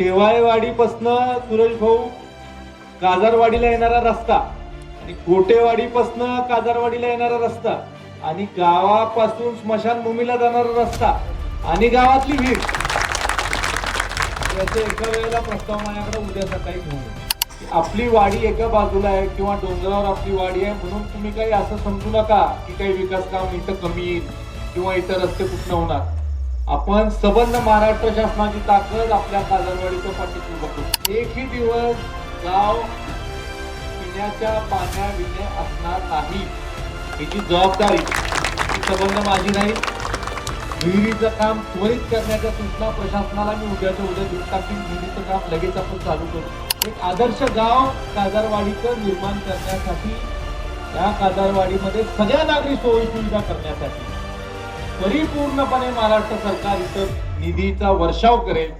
शेवाळेवाडीपासनं सुरेश भाऊ काजारवाडीला येणारा रस्ता आणि कोटेवाडीपासनं काजारवाडीला येणारा रस्ता आणि गावापासून स्मशानभूमीला जाणारा रस्ता आणि गावातली भीड. याचे एका वेळेला प्रस्ताव माझ्याकडे उद्या सकाळी घेऊन की आपली वाडी एका बाजूला आहे किंवा डोंगरावर आपली वाडी आहे म्हणून तुम्ही काही असं समजू नका की काही विकास काम इथं कमी येईल किंवा इथं रस्ते कुठनं होणार. आपण सबंध महाराष्ट्र शासनाची ताकद आपल्या काजरवाडीच्या पाठीशी बघतो एकही दिवस गाव पिण्याच्या पाण्याविने असणार नाही. याची जबाबदारी ही सबंध माझी नाही. विहिरीचं काम त्वरित करण्याच्या सूचना प्रशासनाला मी उद्याच्या उद्या देऊ टाकीन विहिरीचं काम लगेच आपण चालू करू. एक आदर्श गाव काजारवाडीचं निर्माण करण्यासाठी या काजारवाडीमध्ये सगळ्या नागरी सोयी सुविधा करण्यासाठी. परिपूर्णपणे महाराष्ट्र सरकार इथं निधीचा वर्षाव करेल.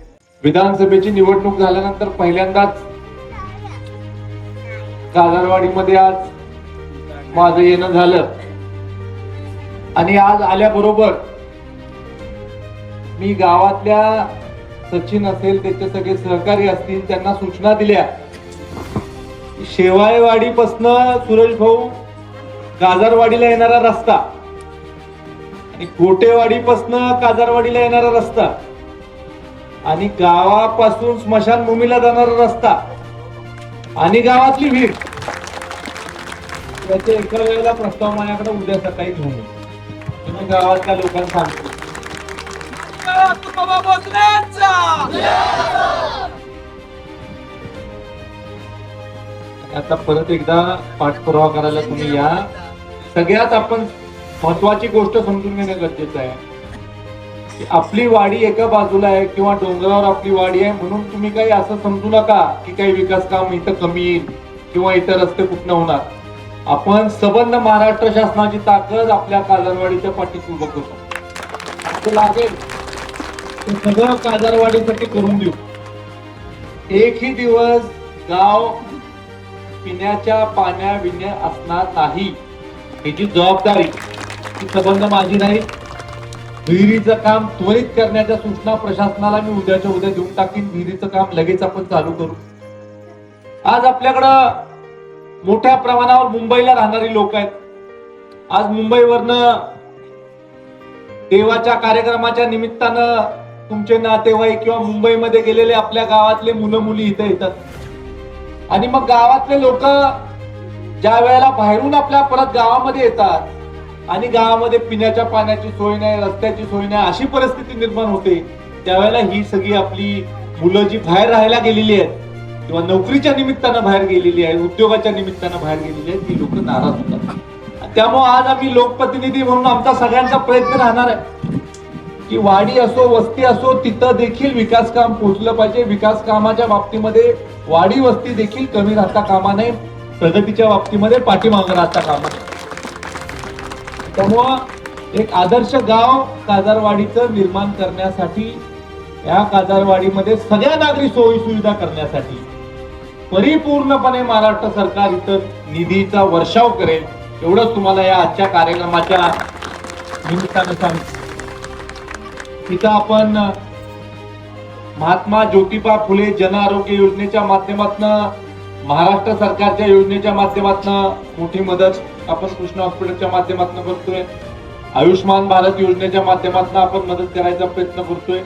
विधानसभेची निवडणूक झाल्यानंतर पहिल्यांदाच काजारवाडीमध्ये आज माझं येणं झालं. आणि आज आल्याबरोबर मी गावातल्या सचिन असेल त्याचे सगळे सहकारी असतील त्यांना सूचना दिल्या. शेवाळेवाडीपासनं सुरेश भाऊ गाजरवाडीला येणारा रस्ता. कोटेवाडीपासनं काजारवाडीला येणारा रस्ता. आणि गावापासून स्मशानभूमीला जाणारा रस्ता. आणि गावातली भीड. त्याच्या एका वेळेला प्रस्ताव माझ्याकडे उद्या सकाळी घेऊन तुम्ही गावातल्या लोकांना सांगतो आता परत एकदा पाठपुरावा करायला तुम्ही या. सगळ्यात आपण महत्वाची गोष्ट समजून घेणं गरजेचं आहे. आपली वाडी एका बाजूला आहे किंवा डोंगरावर आपली वाडी आहे म्हणून तुम्ही काही असं समजू नका की काही विकास काम इथं कमी येईल किंवा इथं रस्ते कुठनं होणार. आपण सबंध महाराष्ट्र शासनाची ताकद आपल्या काजरवाडीच्या पाठीशी उभं करतो असं लागेल. ते सगळं काजरवाडीसाठी करून देऊ. एकही दिवस गाव पिण्याच्या पाण्याविने असणार नाही. याची जबाबदारी संबंध माझी नाही. विहिरीचं काम त्वरित करण्याच्या सूचना प्रशासनाला मी उद्याच्या उद्या देऊन टाकीन. विहिरीचं काम लगेच आपण चालू करू. आज आपल्याकडं मोठ्या प्रमाणावर मुंबईला राहणारी लोक आहेत. आज मुंबईवरनं देवाच्या कार्यक्रमाच्या निमित्तानं तुमचे नातेवाईक किंवा मुंबईमध्ये गेलेले आपल्या गावातले मुलं मुली इथं येतात. आणि मग गावातले लोक ज्या वेळेला बाहेरून आपल्या परत गावामध्ये येतात आणि गावामध्ये पिण्याच्या पाण्याची सोय नाही रस्त्याची सोय नाही अशी परिस्थिती निर्माण होते. त्यावेळेला ही सगळी आपली मुलं जी बाहेर राहायला गेलेली आहेत किंवा नोकरीच्या निमित्तानं बाहेर गेलेली आहे उद्योगाच्या निमित्तानं बाहेर गेलेली आहेत ती लोक नाराज होतात. त्यामुळे आज आम्ही लोकप्रतिनिधी म्हणून आमचा सगळ्यांचा प्रयत्न राहणार आहे. की वाडी असो वस्ती असो तिथं देखील विकास काम पोहोचलं पाहिजे. विकास कामाच्या बाबतीमध्ये वाडी वस्ती देखील कमी राहता कामा नये. प्रगतीच्या बाबतीमध्ये पाठीमागं राहता कामा नये. त्यामुळं एक आदर्श गाव काजारवाडीचं निर्माण करण्यासाठी या काजारवाडीमध्ये सगळ्या नागरी सोयी सुविधा करण्यासाठी परिपूर्णपणे महाराष्ट्र सरकार इथं निधीचा वर्षाव करेल एवढंच तुम्हाला या आजच्या कार्यक्रमाच्या निमित्तानं सांगतो. तिथं आपण महात्मा ज्योतिबा फुले जन आरोग्य योजनेच्या माध्यमातून महाराष्ट्र सरकारच्या योजनेच्या माध्यमातून मोठी मदत आपण कृष्ण हॉस्पिटलच्या माध्यमातून करतोय. आयुष्मान भारत योजनेच्या माध्यमातून आपण मदत करायचा प्रयत्न करतोय.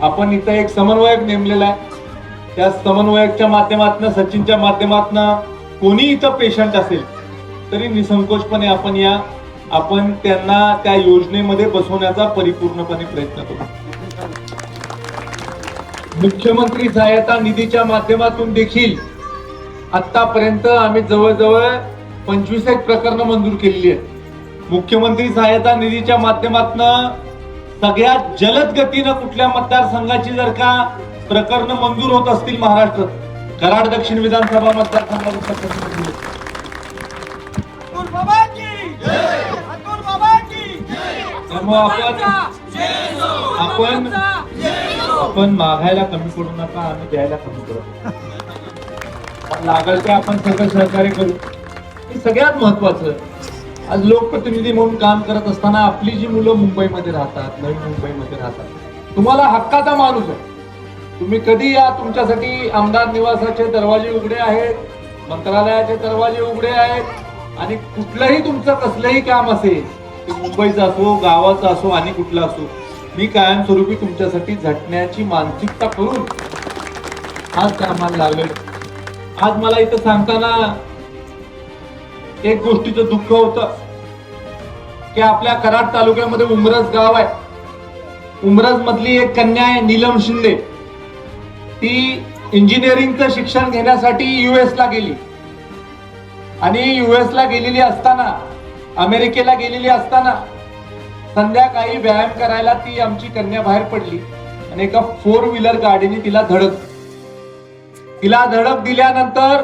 आपण इथं एक समन्वयक नेमलेला आहे. त्या समन्वयकच्या माध्यमातून सचिनच्या माध्यमातून कोणी इथं पेशंट असेल तरी निसंकोचपणे आपण या. आपण त्यांना त्या योजनेमध्ये बसवण्याचा परिपूर्णपणे प्रयत्न करू. मुख्यमंत्री सहायता निधीच्या माध्यमातून देखील आतापर्यंत आम्ही जवळजवळ पंचवीस एक प्रकरणं मंजूर केलेली आहेत. मुख्यमंत्री सहायता निधीच्या माध्यमातून सगळ्यात जलद गतीनं कुठल्या मतदारसंघाची जर का प्रकरणं मंजूर होत असतील महाराष्ट्रात कराड दक्षिण विधानसभा मतदारसंघाचं आपण आपण आपण मागायला कमी पडू नका आणि द्यायला कमी पडू. लागल ते आपण सगळं सहकार्य करू. हे सगळ्यात महत्वाचं आज लोकप्रतिनिधी म्हणून काम करत असताना आपली जी मुलं मुंबईमध्ये राहतात नवी मुंबईमध्ये राहतात तुम्हाला हक्काचा माणूस आहे. तुम्ही कधी या तुमच्यासाठी आमदार निवासाचे दरवाजे उघडे आहेत मंत्रालयाचे दरवाजे उघडे आहेत आणि कुठलंही तुमचं कसलंही काम असेल ते मुंबईचं असो गावाचं असो आणि कुठलं असो मी कायमस्वरूपी तुमच्यासाठी झटण्याची मानसिकता करून आज कामाला लागेल आज मला इथं सांगताना एक गोष्टीचं दुःख होत की आपल्या कराड तालुक्यामध्ये उमरस गाव आहे. उमरस मधली एक कन्या आहे नीलम शिंदे. ती इंजिनिअरिंगचं शिक्षण घेण्यासाठी युएस ला गेली. आणि युएस ला गेलेली असताना अमेरिकेला गेलेली असताना संध्याकाळी व्यायाम करायला ती आमची कन्या बाहेर पडली आणि एका फोर व्हीलर गाडीने तिला धडक तिला धडक दिल्यानंतर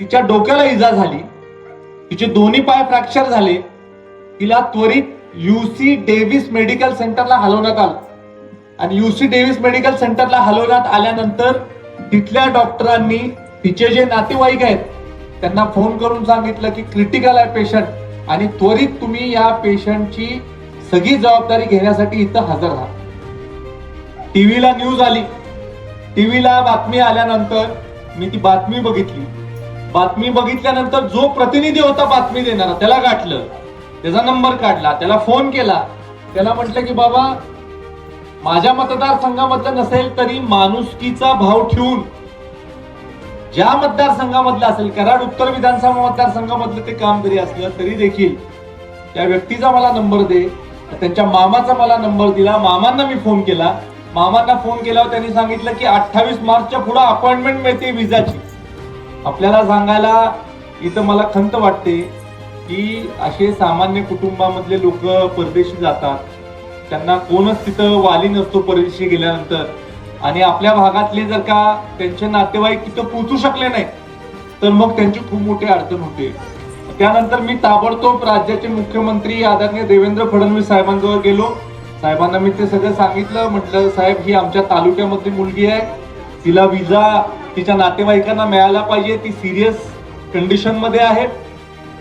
तिच्या डोक्याला इजा झाली. तिचे दोन्ही पाय फ्रॅक्चर झाले. तिला त्वरित युसी डेव्हिस मेडिकल सेंटरला हलवण्यात आलं. आणि युसी डेव्हिस मेडिकल सेंटरला हलवण्यात आल्यानंतर तिथल्या डॉक्टरांनी तिचे जे नातेवाईक आहेत त्यांना फोन करून सांगितलं की क्रिटिकल आहे पेशंट आणि त्वरित तुम्ही या पेशंटची सगळी जबाबदारी घेण्यासाठी इथं हजर राहा. टीव्हीला न्यूज आली. टीव्हीला बातमी आल्यानंतर मी ती बातमी बघितली. बातमी बघितल्यानंतर जो प्रतिनिधी होता बातमी देणारा त्याला गाठलं. त्याचा नंबर काढला त्याला फोन केला. त्याला म्हटलं की बाबा माझ्या मतदारसंघामधलं नसेल तरी माणुसकीचा भाव ठेवून ज्या मतदारसंघामधलं असेल कराड उत्तर विधानसभा मतदारसंघामधलं ते काम जरी असलं तरी देखील त्या व्यक्तीचा मला नंबर दे. त्यांच्या मामाचा मला नंबर दिला. मामांना मी फोन केला. मामांना फोन केल्यावर त्यांनी सांगितलं की अठ्ठावीस मार्चच्या पुढे अपॉइंटमेंट मिळते विजाची. आपल्याला सांगायला इथं मला खंत वाटते की असे सामान्य कुटुंबामधले लोक परदेशी जातात. त्यांना कोणच तिथं वाली नसतो परदेशी गेल्यानंतर. आणि आपल्या भागातले जर का त्यांचे नातेवाईक तिथं पोचू शकले नाही तर मग त्यांची खूप मोठी अडचण होते. त्यानंतर मी ताबडतोब राज्याचे मुख्यमंत्री आदरणीय देवेंद्र फडणवीस साहेबांजवळ गेलो. साहेबांना मी ते सगळं सांगितलं म्हटलं साहेब ही आमच्या तालुक्यामधली मुलगी आहे. तिला विजा तिच्या नातेवाईकांना मिळाला पाहिजे. ती सिरियस कंडिशनमध्ये आहे.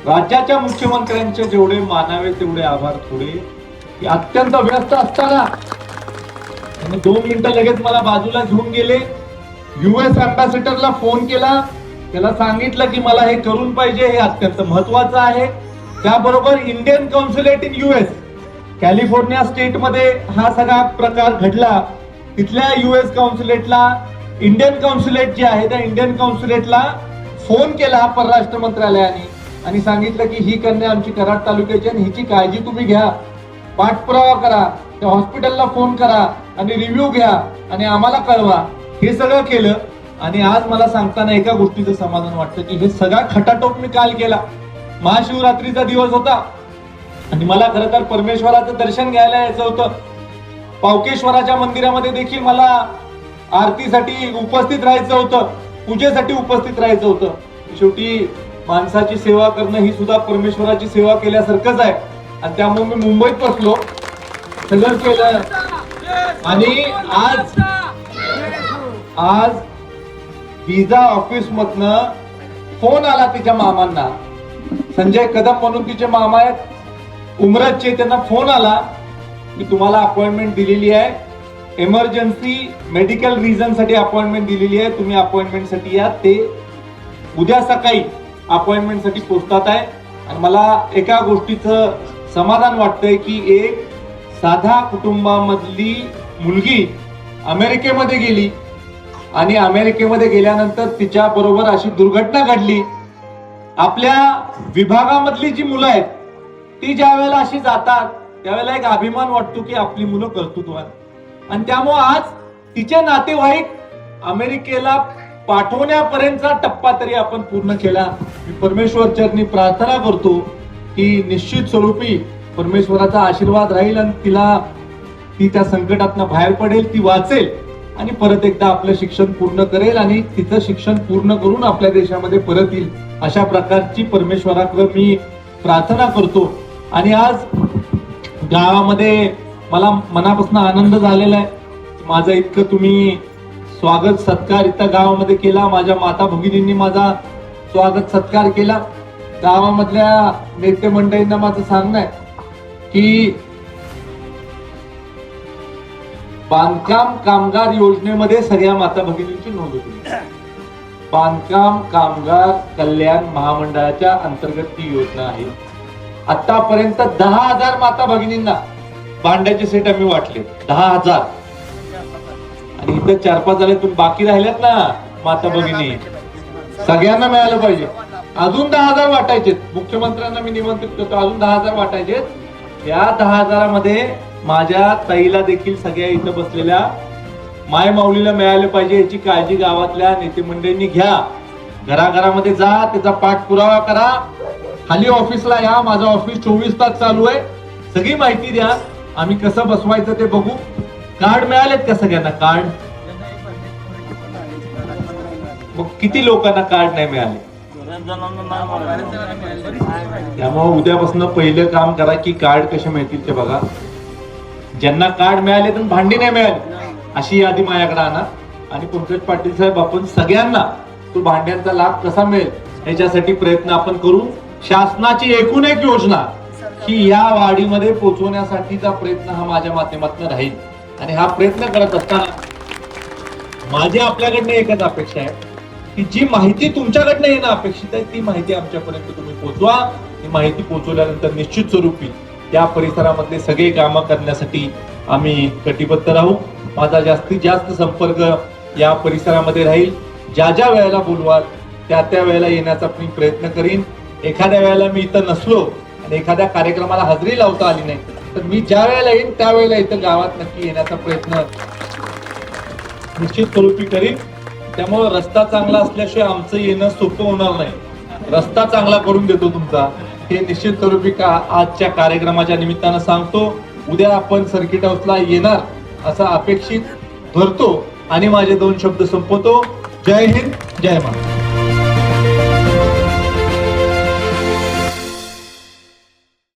राज्याच्या मुख्यमंत्र्यांचे जेवढे मानावे तेवढे आभार थोडे. की अत्यंत व्यस्त असताना दोन मिनिटं लगेच मला बाजूला घेऊन गेले. युएस अँबॅसिडरला फोन केला. त्याला सांगितलं की मला हे करून पाहिजे हे अत्यंत महत्वाचं आहे. त्याबरोबर Indian consulate in US California स्टेटमध्ये हा सगळा प्रकार घडला. तिथल्या युएस कौन्सिलेटला इंडियन कॉन्सुलेट जे आहे त्या इंडियन कॉन्सुलेटला फोन केला परराष्ट्र मंत्रालयाने आणि सांगितलं की ही कन्या आमची कराड तालुक्याची आणि हिची काळजी तुम्ही घ्या. पाठपुरावा करा त्या हॉस्पिटलला फोन करा आणि रिव्ह्यू घ्या आणि आम्हाला कळवा. हे सगळं केलं आणि आज मला सांगताना एका गोष्टीचं समाधान वाटतं की हे सगळा खटाटोप मी काल केला. महाशिवरात्रीचा दिवस होता. आणि मला खरं तर परमेश्वराचं दर्शन घ्यायला यायचं होतं. पावकेश्वराच्या मंदिरामध्ये देखील मला आरतीसाठी उपस्थित राहायचं होतं. पूजेसाठी उपस्थित राहायचं होतं. शेवटी माणसाची सेवा करणं ही सुद्धा परमेश्वराची सेवा केल्यासारखंच आहे. आणि त्यामुळे मी मुंबईत बसलो. सगळं केलं. आणि आज आज विजा ऑफिस मधनं फोन आला तिच्या मामांना. संजय कदम म्हणून तिचे मामा आहेत. उमराजचे त्यांना फोन आला की तुम्हाला अपॉइंटमेंट दिलेली आहे. इमर्जन्सी मेडिकल रिझनसाठी अपॉइंटमेंट दिलेली आहे. तुम्ही अपॉइंटमेंटसाठी या. ते उद्या सकाळी अपॉइंटमेंटसाठी पोचतात आहे. आणि मला एका गोष्टीचं समाधान वाटतंय की एक साधा कुटुंबामधली मुलगी अमेरिकेमध्ये गेली आणि अमेरिकेमध्ये गेल्यानंतर तिच्याबरोबर अशी दुर्घटना घडली. आपल्या विभागामधली जी मुलं आहेत ती ज्या वेळेला अशी जातात त्यावेळेला एक अभिमान वाटतो की आपली मुलं कर्तृत्वात आणि त्यामुळं आज तिचे नातेवाईक अमेरिकेला पाठवण्यापर्यंतचा टप्पा तरी आपण पूर्ण केला. मी परमेश्वर चरणी प्रार्थना करतो की निश्चित स्वरूपी परमेश्वराचा आशीर्वाद राहील आणि तिला ती त्या संकटातनं बाहेर पडेल ती वाचेल आणि परत एकदा आपलं शिक्षण पूर्ण करेल आणि तिचं शिक्षण पूर्ण करून आपल्या देशामध्ये परत येईल. अशा प्रकारची परमेश्वराकडे मी प्रार्थना करतो. आणि आज गावामध्ये मला मनापासून आनंद झालेला आहे. माझं इतकं तुम्ही स्वागत सत्कार इथं गावामध्ये केला. माझ्या माता भगिनींनी माझा स्वागत सत्कार केला. गावामधल्या नेते मंडळींना माझं सांगणं आहे की बांधकाम कामगार योजनेमध्ये सगळ्या माता भगिनींची नोंद होती. बांधकाम कामगार कल्याण महामंडळाच्या अंतर्गत ती योजना आहे. आतापर्यंत दहा हजार माता भगिनींना भांड्याचे सेट आम्ही वाटले. दहा हजार. आणि इथं चार पाच झाले तुम्ही बाकी राहिल्यात ना माता भगिनी. सगळ्यांना मिळालं पाहिजे. अजून दहा हजार वाटायचे मुख्यमंत्र्यांना मी निमंत्रित करतो अजून दहा हजार वाटायचे या दहा हजारामध्ये माझ्या ताईला देखील सगळ्या इथं बसलेल्या माय माऊलीला मिळाले पाहिजे याची काळजी गावातल्या नेते मंडळींनी घ्या. घराघरामध्ये जा त्याचा पाठपुरावा करा. खाली ऑफिसला या माझं ऑफिस चोवीस तास चालू आहे. सगळी माहिती द्या. आम्ही कसं बसवायचं ते बघू. कार्ड मिळालेत का सगळ्यांना? कार्ड? मग किती लोकांना कार्ड नाही मिळाले? त्यामुळे उद्यापासून पहिलं काम करा की कार्ड कसे मिळतील ते बघा. ज्यांना कार्ड मिळाले तर भांडी नाही मिळाली. अशी यादी माझ्याकडे आणा. आणि पंकज पाटील साहेब आपण सगळ्यांना तो भांड्यांचा लाभ कसा मिळेल याच्यासाठी प्रयत्न आपण करू. शासनाची एकूण एक योजना ही या वाडीमध्ये पोहोचवण्यासाठीचा प्रयत्न हा माझ्या माध्यमातून राहील. आणि हा प्रयत्न करत असताना माझी आपल्याकडनं एकच अपेक्षा आहे की जी माहिती तुमच्याकडनं येणं अपेक्षित आहे ती माहिती आमच्यापर्यंत तुम्ही पोहोचवा ही माहिती पोहोचवल्यानंतर निश्चित स्वरूपी या परिसरामधले सगळे कामं करण्यासाठी आम्ही कटिबद्ध राहू. माझा जास्तीत जास्त संपर्क या परिसरामध्ये राहील. ज्या ज्या वेळेला बोलवाल त्या त्या वेळेला येण्याचा मी प्रयत्न करीन. एखाद्या वेळेला मी इथं नसलो आणि एखाद्या कार्यक्रमाला हजेरी लावता आली नाही तर मी ज्या वेळेला येईन त्यावेळेला इथं गावात नक्की येण्याचा प्रयत्न निश्चित स्वरूपी करीन. त्यामुळं रस्ता चांगला असल्याशिवाय आमचं येणं सोपं होणार नाही. रस्ता चांगला करून देतो तुमचा. हे निश्चित स्वरूपी का आजच्या कार्यक्रमाच्या निमित्तानं सांगतो. उद्या आपण सर्किट हाऊसला येणार असं अपेक्षित धरतो आणि माझे दोन शब्द संपवतो. जय हिंद जय महाराज